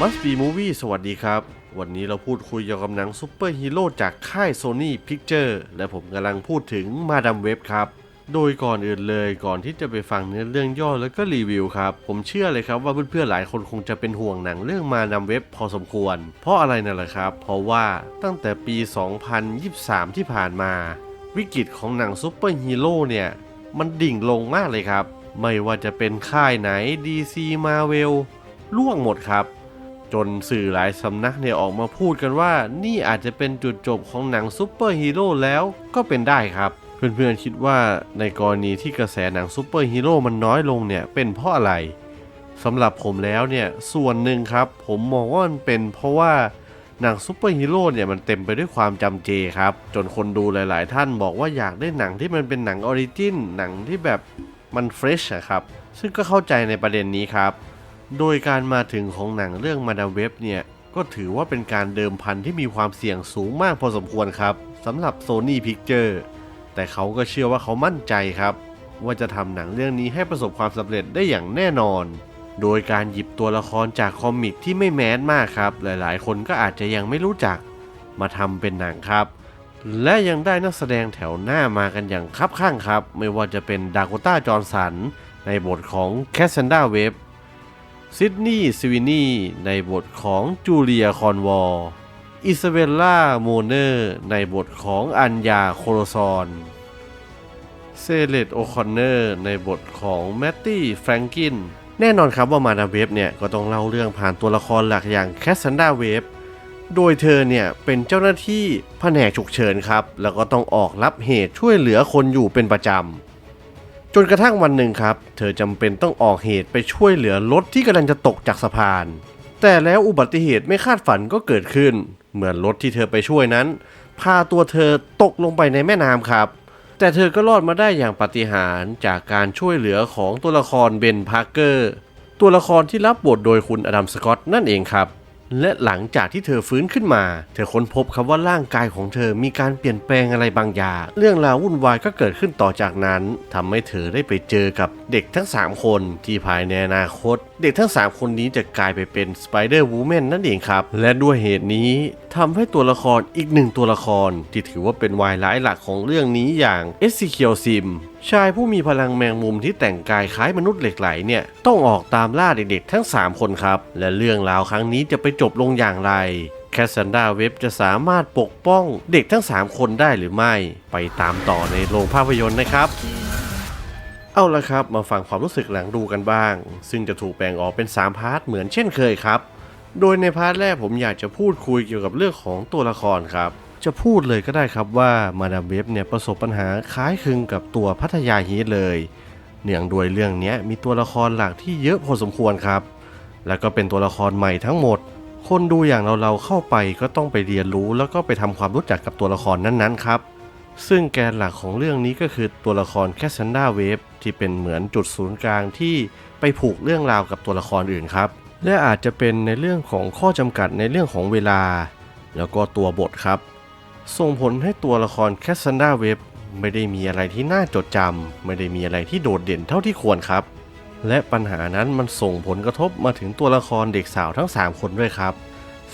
Must Be Movie สวัสดีครับ วันนี้เราพูดคุยเกี่ยวกับหนังซูเปอร์ฮีโร่จากค่าย Sony Picture และผมกำลังพูดถึงมาดามเว็บครับ โดยก่อนอื่นเลยก่อนที่จะไปฟังเนื้อเรื่องย่อแล้วก็รีวิวครับ ผมเชื่อเลยครับว่าเพื่อนๆหลายคนคงจะเป็นห่วงหนังเรื่องมาดามเว็บพอสมควร เพราะอะไรนั่นแหละครับ เพราะว่าตั้งแต่ปี 2023 ที่ผ่านมา วิกฤตของหนังซูเปอร์ฮีโร่เนี่ยมันดิ่งลงมากเลยครับ ไม่ว่าจะเป็นค่ายไหน DC Marvel ล่วงหมดครับ จนสื่อหลายสำนักเนี่ยออกมาพูดกันว่า นี่อาจจะเป็นจุดจบของหนังซูเปอร์ฮีโร่แล้วก็เป็นได้ครับ เพื่อนๆคิดว่าในกรณีที่กระแสหนังซูเปอร์ฮีโร่มันน้อยลงเนี่ยเป็นเพราะอะไรสำหรับผมแล้วเนี่ยส่วนหนึ่งครับ ผมมองว่ามันเป็นเพราะว่าหนังซูเปอร์ฮีโร่เนี่ยมันเต็มไปด้วยความจำเจครับ จนคนดูหลายๆ ท่านบอกว่าอยากได้หนังที่มันเป็นหนังออริจินหนังที่แบบมันเฟรชอะครับ ซึ่งก็เข้าใจในประเด็นนี้ครับ โดยการมาถึงของหนังเรื่องมาดามเว็บเนี่ยก็ถือว่าเป็นการเดิมพันที่มีความเสี่ยงสูงมากพอสมควรครับสำหรับ Sony Picture แต่เขาก็เชื่อว่าเขามั่นใจครับ ว่าจะทำหนังเรื่องนี้ให้ประสบความสำเร็จได้อย่างแน่นอน โดยการหยิบตัวละครจากคอมิกที่ไม่แมสมากครับ หลายๆ คนก็อาจจะยังไม่รู้จัก มาทำเป็นหนังครับ และยังได้นักแสดงแถวหน้ามากันอย่างคับข้างครับ ไม่ว่าจะเป็นดาโกต้าจอร์สันในบทของแคสซันดาเวฟ ซิดนีย์สวินีในบทของจูเลียคอนวอลอิซาเบลล่าโมเนอร์ ในบทของอัญญาโคโรซอน เซเลตโอคอนเนอร์ในบทของแมตตี้แฟรงกิน แน่นอนครับว่ามาดามเวฟเนี่ย ก็ต้องเล่าเรื่องผ่านตัวละครหลักอย่างแคสซันดาเวฟโดยเธอเนี่ยเป็นเจ้าหน้าที่แผนกฉุกเฉินครับ แล้วก็ต้องออกรับเหตุช่วยเหลือคนอยู่เป็นประจำ จนกระทั่งวันหนึ่งครับ เธอจำเป็นต้องออกเหตุไปช่วยเหลือรถที่กำลังจะตกจากสะพาน แต่แล้วอุบัติเหตุไม่คาดฝันก็เกิดขึ้น เหมือนรถที่เธอไปช่วยนั้น พาตัวเธอตกลงไปในแม่น้ำครับ แต่เธอก็รอดมาได้อย่างปาฏิหาริย์จากการช่วยเหลือของตัวละครเบนพาร์เกอร์ตัวละครที่รับบทโดยคุณอดัมสกอตนั่นเองครับ และหลังจากที่เธอฟื้นขึ้นมา เธอค้นพบครับว่าร่างกายของเธอมีการเปลี่ยนแปลงอะไรบางอย่าง เรื่องราววุ่นวายก็เกิดขึ้นต่อจากนั้นทำให้เธอได้ไปเจอกับเด็กทั้ง 3 คนที่ภายในอนาคต เด็กทั้ง 3 คนนี้จะกลายไปเป็นสไปเดอร์วูแมนนั่นเองครับ และด้วยเหตุนี้ทำให้ตัวละครอีกหนึ่งตัวละคร ที่ถือว่าเป็นวายร้ายหลักของเรื่องนี้อย่างเอสซิเคียวซิม ชายผู้มีพลังแมงมุมที่แต่งกายคล้ายมนุษย์เหล็กไหลเนี่ยต้องออกตามล่าเด็กๆทั้ง 3 คนครับ และเรื่องราวครั้งนี้จะไปจบลงอย่างไร แคสซันดาเว็บจะสามารถปกป้องเด็กทั้ง 3 คนได้หรือไม่ ไปตามต่อในโรงภาพยนตร์นะครับ เอาละครับมาฟังความรู้สึกหลังดูกันบ้าง ซึ่งจะถูกแบ่งออกเป็น 3 พาร์ทเหมือนเช่นเคยครับ โดยในพาร์ทแรกผมอยากจะพูดคุยเกี่ยวกับเรื่องของตัวละครครับ จะพูดเลยก็ได้ครับว่ามาดามเว็บเนี่ยประสบปัญหาคล้ายคลึงกับตัวพัทยาฮีทเลย เนื่องด้วยเรื่องนี้มีตัวละครหลักที่เยอะพอสมควรครับ แล้วก็เป็นตัวละครใหม่ทั้งหมด คนดูอย่างเราเราๆเข้าไปก็ต้องไปเรียนรู้ แล้วก็ไปทำความรู้จักกับตัวละครนั้นๆครับ ซึ่งแกนหลักของเรื่องนี้ก็คือตัวละครแคสซันดาเวฟที่เป็นเหมือนจุดศูนย์กลางที่ไปผูกเรื่องราวกับตัวละครอื่นครับ และอาจจะเป็นในเรื่องของข้อจำกัดในเรื่องของเวลา แล้วก็ตัวบทครับ ส่งผลให้ตัวละครแคสซันดาเวฟไม่ได้มีอะไรที่น่าจดจำไม่ได้มีอะไรที่โดดเด่นเท่าที่ควรครับ และปัญหานั้นมันส่งผลกระทบมาถึงตัวละครเด็กสาวทั้ง 3 คนด้วยครับ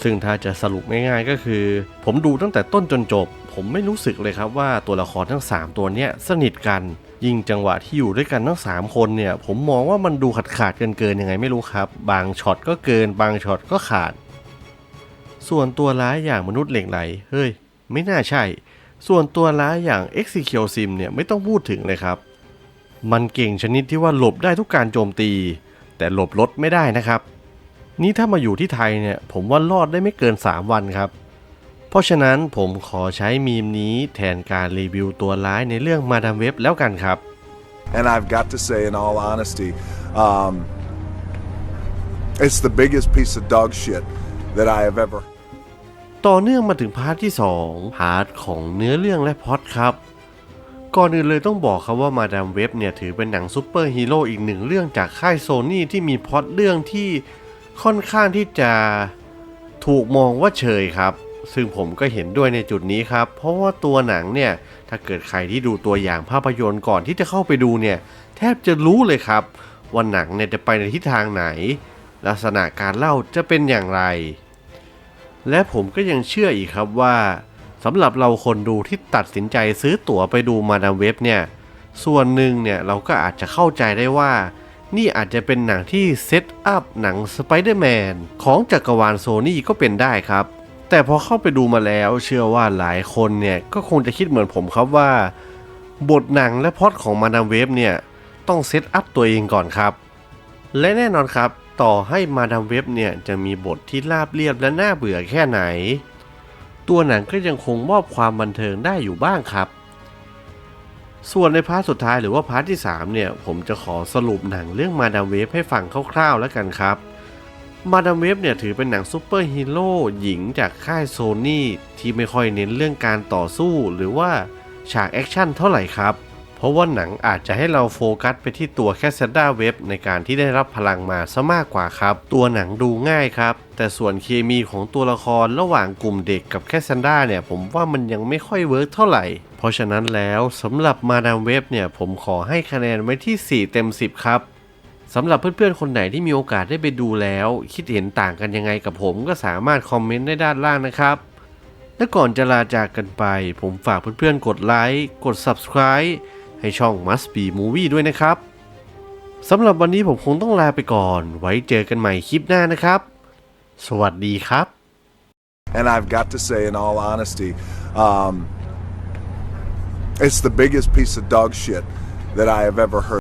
ซึ่งถ้าจะสรุปง่ายๆก็คือ ผมดูตั้งแต่ต้นจนจบ ผมไม่รู้สึกเลยครับว่าตัวละครทั้ง 3 ตัวเนี้ยสนิทกัน ยิ่งจังหวะที่อยู่ด้วยกันทั้ง 3 คนเนี่ย ผมมองว่ามันดูขาดขาดเกินเกินๆยังไงไม่รู้ครับ บางช็อตก็เกิน บางช็อตก็ขาด ส่วนตัวร้ายอย่างมนุษย์เหล็กไหลเฮ้ย ไม่น่าใช่ ส่วนตัวร้ายอย่าง e x e c u Sim เนี่ยไม่ต้องพูดถึงเลยครับ มันเก่งชนิดที่ว่าหลบได้ทุกการโจมตี แต่หลบรถไม่ได้นะครับ นี่ถ้ามาอยู่ที่ไทยเนี่ยผมว่ารอดได้ไม่เกิน 3 วันครับ เพราะฉะนั้นผมขอใช้มีมนี้แทนการรีวิวตัวร้ายในเรื่องมาดามเว็บแล้วกันครับ And I've got to say, in all honesty, um, it's the biggest piece of dog shit that I have ever ต่อเนื่องมาถึงพาร์ทที่ 2 พาร์ทของเนื้อเรื่องและพล็อตครับ ก่อนอื่นเลยต้องบอกครับว่ามาดามเว็บเนี่ยถือเป็นหนังซูเปอร์ฮีโร่อีกหนึ่งเรื่องจากค่ายโซนี่ที่มีพล็อตเรื่องที่ค่อนข้างที่จะถูกมองว่าเฉยครับ ซึ่งผมก็เห็นด้วยในจุดนี้ครับ เพราะว่าตัวหนังเนี่ยถ้าเกิดใครที่ดูตัวอย่างภาพยนตร์ก่อนที่จะเข้าไปดูเนี่ยแทบจะรู้เลยครับว่าหนังเนี่ยจะไปในทิศทางไหน ลักษณะการเล่าจะเป็นอย่างไร และผมก็ยังเชื่ออีกครับว่าสำหรับเราคนดูที่ตัดสินใจซื้อตั๋วไปดูมาดามเว็บเนี่ย ส่วนหนึ่งเนี่ยเราก็อาจจะเข้าใจได้ว่า นี่อาจจะเป็นหนังที่เซตอัพหนังสไปเดอร์แมนของจักรวาลโซนี่ก็เป็นได้ครับ แต่พอเข้าไปดูมาแล้วเชื่อว่าหลายคนเนี่ยก็คงจะคิดเหมือนผมครับว่า บทหนังและพอตของมาดามเวฟเนี่ยต้องเซตอัพตัวเองก่อนครับ และแน่นอนครับ ต่อให้มาดามเว็บเนี่ยจะมีบทที่ราบเรียบและน่าเบื่อแค่ไหน ตัวหนังก็ยังคงมอบความบันเทิงได้อยู่บ้างครับ ส่วนในพาร์ทสุดท้ายหรือว่าพาร์ทที่ 3 เนี่ย ผมจะขอสรุปหนังเรื่องมาดามเวฟให้ฟังคร่าวๆแล้วกันครับมาดามเวฟเนี่ยถือเป็นหนังซูเปอร์ฮีโร่หญิงจากค่ายโซนี่ที่ไม่ค่อยเน้นเรื่องการต่อสู้หรือว่าฉากแอคชั่นเท่าไหร่ครับ เพราะว่าหนังอาจจะให้เราโฟกัสไปที่ตัวแคสเซนด้าเว็บในการที่ได้รับพลังมาซะมากกว่าครับ ตัวหนังดูง่ายครับ แต่ส่วนเคมีของตัวละครระหว่างกลุ่มเด็กกับแคสเซนด้าเนี่ย ผมว่ามันยังไม่ค่อยเวิร์กเท่าไหร่ เพราะฉะนั้นแล้วสำหรับมาดามเว็บเนี่ย ผมขอให้คะแนนไว้ที่ 4 เต็ม 10 ครับสำหรับเพื่อนๆ คนไหนที่มีโอกาสได้ไปดูแล้ว คิดเห็นต่างกันยังไงกับผมก็สามารถคอมเมนต์ได้ด้านล่างนะครับ และก่อนจะลาจากกันไป ผมฝากเพื่อนๆ กดไลค์ กด Subscribe ให้ช่อง Must Be Movie ด้วยนะครับสำหรับวันนี้ผมคงต้องลาไปก่อน ไว้เจอกันใหม่คลิปหน้านะครับ สวัสดีครับ and I've got to say, in all honesty, um, it's the biggest piece of dog shit that I have ever heard.